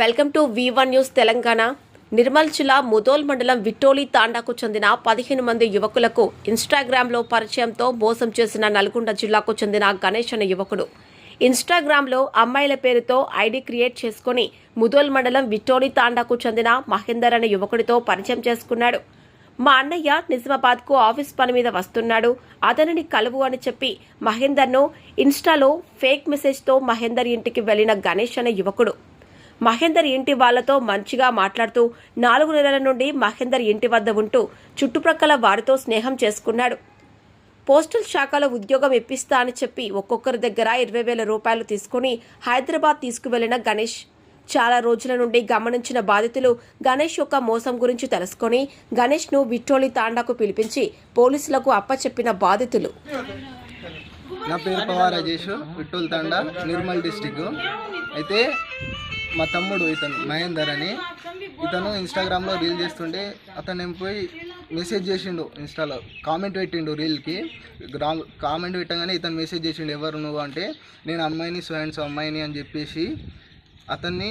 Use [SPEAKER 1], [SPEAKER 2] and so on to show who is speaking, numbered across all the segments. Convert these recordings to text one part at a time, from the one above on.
[SPEAKER 1] Welcome to V one news Telangana. Nirmal జిల్లా ముదోల్ మండలం విట్టోలి తాండాకు చెందిన పదిహేను మంది యువకులకు ఇన్స్టాగ్రామ్లో పరిచయంతో మోసం చేసిన నల్గొండ జిల్లాకు చెందిన గణేష్ అనే యువకుడు. ఇన్స్టాగ్రామ్లో అమ్మాయిల పేరుతో ఐడి క్రియేట్ చేసుకుని ముదోల్ మండలం విట్టోలి తాండాకు చెందిన మహేందర్ అనే యువకుడితో పరిచయం చేసుకున్నాడు. మా అన్నయ్య నిజామాబాద్కు ఆఫీస్ పని మీద వస్తున్నాడు. అతనిని కలువు అని చెప్పి మహేందర్ను ఇన్స్టాలో ఫేక్ మెసేజ్తో మహేందర్ ఇంటికి వెళ్ళిన గణేష్ అనే యువకుడు. మహేందర్ ఇంటి వాళ్ళతో మంచిగా మాట్లాడుతూ నాలుగు నెలల నుండి మహేందర్ ఇంటి వద్ద ఉంటూ చుట్టుప్రక్కల వారితో స్నేహం చేసుకున్నాడు. పోస్టల్ శాఖలో ఉద్యోగం ఇప్పిస్తా అని చెప్పి ఒక్కొక్కరి దగ్గర ఇరవై వేల రూపాయలు తీసుకుని హైదరాబాద్ తీసుకువెళ్ళిన గణేష్. చాలా రోజుల నుండి గమనించిన బాధితులు గణేష్ యొక్క మోసం గురించి తెలుసుకొని గణేష్ను విట్టోలి తాండాకు పిలిపించి పోలీసులకు అప్పచెప్పిన బాధితులు.
[SPEAKER 2] నా పేరు పవార్ రాజేష్ విట్టోల్ తాండా నిర్మల్ డిస్టిక్. అయితే మా తమ్ముడు ఇతను మహేందర్ అని. ఇతను ఇన్స్టాగ్రామ్లో రీల్ చేస్తుంటే అతను ఏం పోయి మెసేజ్ చేసిండు ఇన్స్టాలో కామెంట్ పెట్టిండు రీల్కి కామెంట్ పెట్టగానే ఇతను మెసేజ్ చేసిండు ఎవరు నువ్వు? అంటే నేను అమ్మాయిని స్వయంస్ అమ్మాయిని అని చెప్పేసి అతన్ని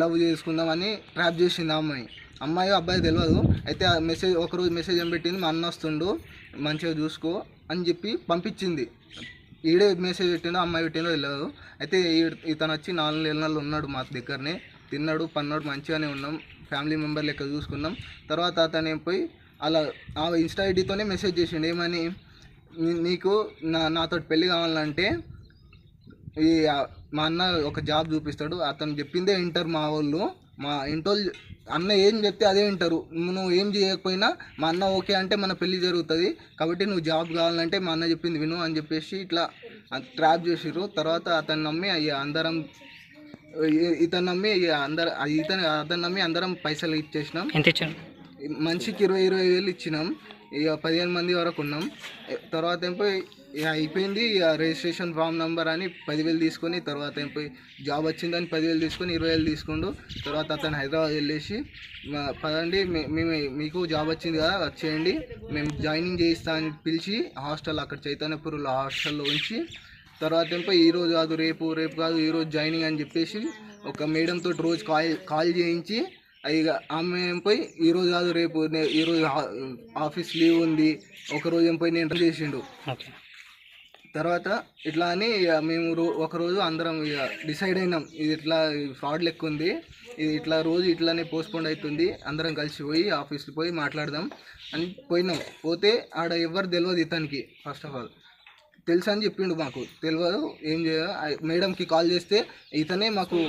[SPEAKER 2] లవ్ చేసుకుందామని ట్రాప్ చేసింది అమ్మాయి. అమ్మాయి అబ్బాయి తెలియదు అయితే ఆ మెసేజ్ ఒకరోజు మెసేజ్ ఏం పెట్టింది? మా అన్న వస్తుండు మంచిగా చూసుకో అని చెప్పి పంపించింది. ఈడే మెసేజ్ పెట్టిందో అమ్మాయి పెట్టిందో తెలియదు అయితే ఈ- ఇతను వచ్చి నాలుగు నెలలు ఉన్నాడు మా దగ్గరనే. తిన్నాడు పన్నాడు మంచిగానే ఉన్నాం. ఫ్యామిలీ మెంబర్ లెక్క చూసుకున్నాం. తర్వాత అతను పోయి అలా ఆ ఇన్స్టా ఐడితోనే మెసేజ్ చేసిండు. ఏమని నీకు నా నాతో పెళ్ళి కావాలంటే ఈ మా అన్న ఒక జాబ్ చూపిస్తాడు. అతను చెప్పిందే ఇంటర్ మా వాళ్ళు. మా ఇంటోళ్ళు అన్న ఏం చెప్తే అదే వింటారు. నువ్వు ఏం చేయకపోయినా మా అన్న ఓకే అంటే మన పెళ్ళి జరుగుతుంది. కాబట్టి నువ్వు జాబ్ కావాలంటే మా అన్న చెప్పింది విను అని చెప్పేసి ఇట్లా ట్రాప్ చేసిర్రు. తర్వాత అతను నమ్మి అయ్యా అందరం ఇతను నమ్మి అందరం ఇతను అతను నమ్మి అందరం పైసలు ఇచ్చేసినాం.
[SPEAKER 3] ఎంత
[SPEAKER 2] మనిషికి ఇరవై ఇరవై వేలు ఇచ్చినాం. ఇక పదిహేను మంది వరకు ఉన్నాం. తర్వాత ఏం పోయి ఇక అయిపోయింది ఇక రిజిస్ట్రేషన్ ఫామ్ నెంబర్ అని పదివేలు తీసుకొని తర్వాత ఏం పోయి జాబ్ వచ్చిందని పదివేలు తీసుకొని ఇరవై వేలు తీసుకుండు. తర్వాత అతను హైదరాబాద్ వెళ్ళేసి పదండి మేము మీకు జాబ్ వచ్చింది కదా వచ్చేయండి మేము జాయినింగ్ చేయిస్తా అని పిలిచి హాస్టల్ అక్కడ చైతన్యపూర్లో హాస్టల్లో ఉంచి తర్వాత ఏమో ఈరోజు కాదు రేపు రేపు కాదు ఈరోజు జాయినింగ్ అని చెప్పేసి ఒక మేడంతో తోటి రోజు కాల్ కాల్ చేయించి ఇక ఆమె పోయి ఈ రోజు కాదు రేపు నే- ఈ రోజు ఆ- ఆఫీస్ లీవ్ ఉంది ఒక రోజు ఏం పోయి నేను చేసిండు. తర్వాత ఇట్లా అని ఇక మేము రో ఒక రోజు అందరం ఇక డిసైడ్ అయినాం ఇది ఇట్లా ఫ్రాడ్ లెక్క ఉంది ఇది ఇట్లా రోజు ఇట్లానే పోస్ట్పోండ్ అవుతుంది అందరం కలిసి పోయి ఆఫీస్కి పోయి మాట్లాడదాం అని పోయినాం. పోతే ఆడ ఎవరు తెలియదు ఇతనికి ఫస్ట్ ఆఫ్ ఆల్. తెలుసు అని చెప్పిండు మాకు. తెలియదు ఏం చేయ మేడంకి కాల్ చేస్తే ఇతనే మాకు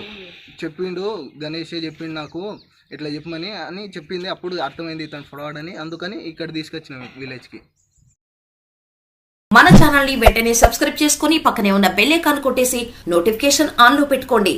[SPEAKER 2] చెప్పిండు గణేషే చెప్పిండు నాకు ఇట్లా చెప్పమని అని చెప్పింది. అప్పుడు అర్థమైంది ఇతను ఫ్రాడ్ అని. అందుకని ఇక్కడ తీసుకొచ్చినాం విలేజ్కి
[SPEAKER 4] మన ఛానల్ని వెంటనే సబ్స్క్రైబ్ చేసుకుని పక్కనే ఉన్న బెల్ ఐకాన్ కొట్టేసి నోటిఫికేషన్ ఆన్లో పెట్టుకోండి.